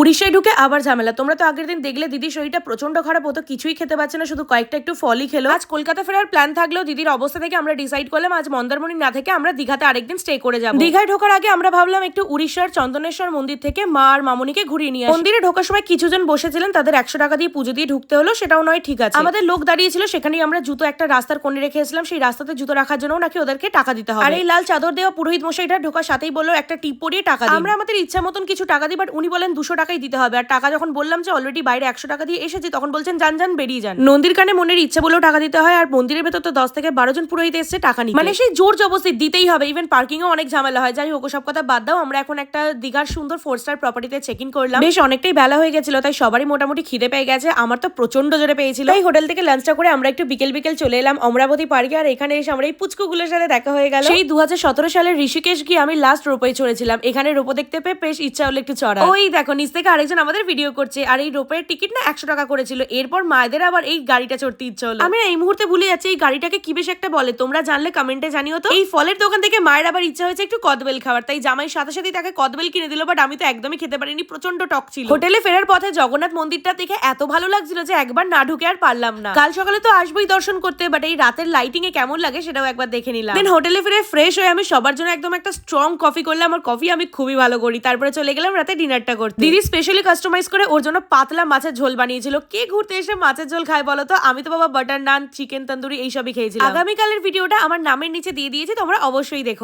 উড়িষ্যায় ঢুকে আবার ঝামেলা। তোমরা তো আগের দিন দেখলে দিদির শরীরটা প্রচণ্ড খারাপ হতো কিছুই খেতে পারছে না শুধু কয়েকটা একটু ফলই খেলো। আজ কলকাতা ফেরার প্ল্যান থাকলেও দিদির অবস্থা থেকে আমরা ডিসাইড করলাম আজ মন্দারমণি না থেকে আমরা দীঘাতে আরেকদিন স্টে করে যাব। দীঘায় ঢোকার আগে আমরা ভাবলাম একটু উড়িষ্যার চন্দনেশ্বর মন্দির থেকে মা আর মামুনিকে ঘুরিয়ে নিয়ে মন্দিরে ঢোকার সময় কিছুজন বসেছিলেন তাদের একশো টাকা দিয়ে পুজো দিয়ে ঢুকতে হলো সেটাও নয় ঠিক আছে। আমাদের লোক দাঁড়িয়েছিল সেখানেই আমরা জুতো একটা রাস্তার কোণে রেখেছিলাম সেই রাস্তাতে জুতো রাখার জন্য নাকি ওদেরকে টাকা দিতে হবে। আর এই লাল চাদর দেওয়া পুরোহিত মশাইটা ঢোকার সাথেই বলল একটা টিপ পরিয়ে টাকা। আমরা আমাদের ইচ্ছা মতন কিছু টাকা দিই বাট উনি বলেন দুশো টাকাই দিতে হবে। আর টাকা যখন বললাম যে অলরেডি বাইরে একশো টাকা দিয়ে এসেছি তখন বলছেন যান যান বেরিয়ে যান। নন্দীর কানে মনের ইচ্ছে বলেও টাকা দিতে হয় আর মন্দিরের ভেতর তো দশ থেকে বারো জন পুরোহিত এসছে টাকা নিতে। মানে সেই জোর জবস্তি দিতেই হবে ইভেন পার্কিংও অনেক ঝামেলা হয়। যাই হোক সব কথা বাদ দাও আমরা এখন একটা দীঘার সুন্দর ফোর স্টার প্রপার্টিতে চেক ইন করলাম। বেশ অনেকটাই বেলা হয়ে গেছিল তাই সবারই মোটামুটি খিদে পেয়ে গেছে। আমার তো প্রচণ্ড জোরে পেয়েছিল। এই হোটেল থেকে লাঞ্চটা করে আমরা একটু বিকেল বিকেল চলে এলাম অমরাবতী পার্কে আর এখানে এসে আমরা এই পুচকুগুলোর সাথে দেখা হয়ে গেল। সেই দু সালের ঋষিকেশ গিয়ে আমি লাস্ট রোপে চড়েছিলাম। এখানে রোপো দেখতে পেয়ে বেশ ইচ্ছা হলো একটু চড়া ওই দেখো নিচ থেকে আরেকজন আমাদের ভিডিও করছে আর এই রোপের টিকিট না একশো টাকা করেছিল। এরপর মায়েদের আবার এই গাড়িটা চড়তে ইচ্ছা হলো। আমি এই মুহূর্তে ভুলে যাচ্ছি এই গাড়িটাকে কি বেশ একটা বলে। তোমরা জানলে কমেন্টে জানিও তো। এই ফলের দোকান থেকে মায়ের আবার ইচ্ছা হয়েছে একটু কদবেল খাবার তাই জামাই সাথে সাথেই তাকে কদবেল কিনে দিল বাট আমি তো একদমই খেতে পারিনি প্রচণ্ড টক ছিল। হোটেলে ফেরার পথে জগন্নাথ মন্দিরটা দেখে এত ভালো লাগছিল যে একবার না ঢুকে আর পারলাম না। কাল সকালে তো আসবোই দর্শন করতে বাট এই রাতের লাইটিং এ কেমন লাগে সেটাও একবার দেখে নিলাম। দেন হোটেলে ফিরে ফ্রেশ হয়ে আমি সবার জন্য একদম একটা স্ট্রং কফি করলাম। আর কফি আমি খুবই ভালো করি। তারপরে চলে গেলাম রাতে ডিনারটা করতে। দিদি স্পেশালি কাস্টমাইজ করে ওর জন্য পাতলা মাছের ঝোল বানিয়েছিল। কে ঘুরতে এসে মাছের ঝোল খায় বলো তো? আমি তো বাবা বাটার নান চিকেন তন্দুরি এইসবই খেয়েছিলাম। আগামীকালের ভিডিওটা আমার নামের নিচে দিয়ে দিয়েছি তোমরা অবশ্যই দেখো।